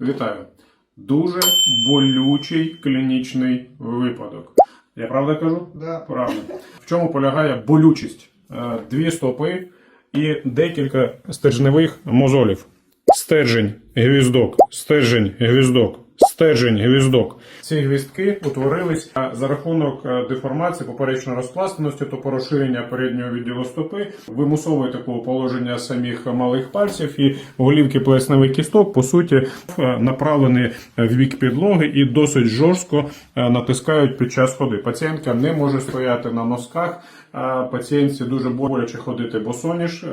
Вітаю. Дуже болючий клінічний випадок. Я правда кажу? Да. Правда. В чому полягає болючість? Е, Дві стопи і декілька стержневих мозолів. Стержень, гвіздок, стержень, гвіздок, стержень, гвіздок. Ці гвіздки утворились за рахунок е, деформації поперечної розпластаності, тобто розширення переднього відділу стопи, вимусовує такого положення самих малих пальців і голівки плесневих кісток, по суті, е, направлені в бік підлоги і досить жорстко е, натискають під час ходи. Пацієнтка не може стояти на носках. Пацієнтці дуже боляче ходити босоніж,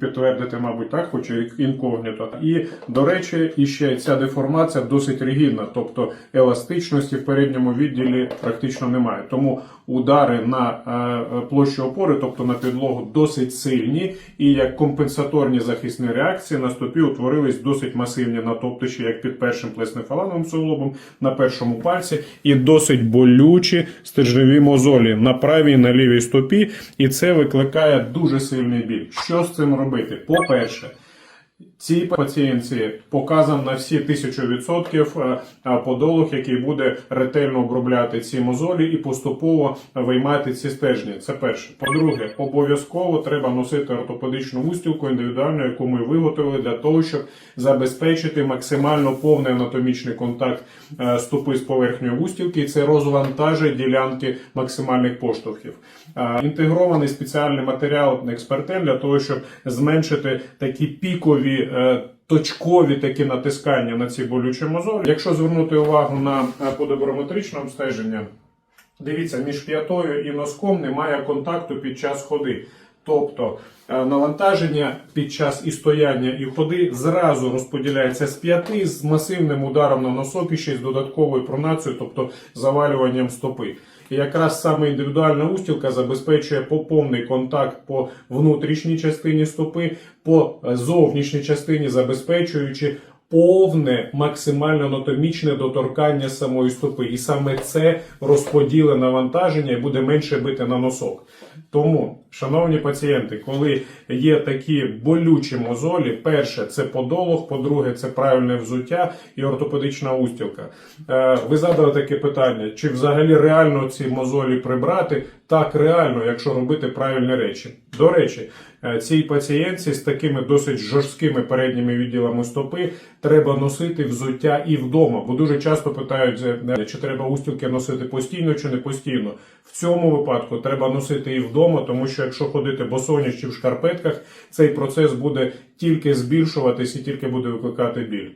підтвердити, мабуть, так, хоч і інкогніто. І, до речі, іще ця деформація досить ригідна, тобто еластичності в передньому відділі практично немає. Тому удари на е, площу опори, тобто на підлогу, досить сильні, і як компенсаторні захисні реакції на стопі утворились досить масивні натоптищі, як під першим плеснефалановим суглобом, на першому пальці, і досить болючі стержневі мозолі на правій і на лівій стопі, і це викликає дуже сильний біль. Що з цим робити? По-перше, Цій пацієнтці показан на всі 1000% е, е, подолог, який буде ретельно обробляти ці мозолі і поступово виймати ці стержні. Це перше. По-друге, обов'язково треба носити ортопедичну устілку індивідуальну, яку ми виготовили для того, щоб забезпечити максимально повний анатомічний контакт е, стопи з поверхньою устілки. І це розвантажить ділянки максимальних поштовхів. Інтегрований спеціальний матеріал експертен для того, щоб зменшити такі пікові. Е, Точкові такі натискання на ці болючі мозолі. Якщо звернути увагу на е, подобарометричне обстеження, дивіться, між п'ятою і носком немає контакту під час ходи. Тобто е, навантаження під час і стояння і ходи зразу розподіляється з п'яти з масивним ударом на носок і ще з додатковою пронацією, тобто завалюванням стопи. Якраз саме індивідуальна устілка забезпечує поповний контакт по внутрішній частині стопи, по е, зовнішній частині забезпечуючи повне максимально анатомічне доторкання самої стопи. І саме це розподіле навантаження і буде менше бити на носок. Тому, шановні пацієнти, коли є такі болючі мозолі, перше це подолог, по-друге, це правильне взуття і ортопедична устілка. Е, Ви задали таке питання: чи взагалі реально ці мозолі прибрати? Так, реально, якщо робити правильні речі. До речі, е, цій пацієнтці з такими досить жорсткими передніми відділами стопи треба носити взуття і вдома, бо дуже часто питають, е, чи треба устілки носити постійно чи не постійно. В цьому випадку треба носити і вдома, тому що якщо ходити босоніж чи в шкарпетках, цей процес буде тільки збільшуватись і тільки буде викликати біль.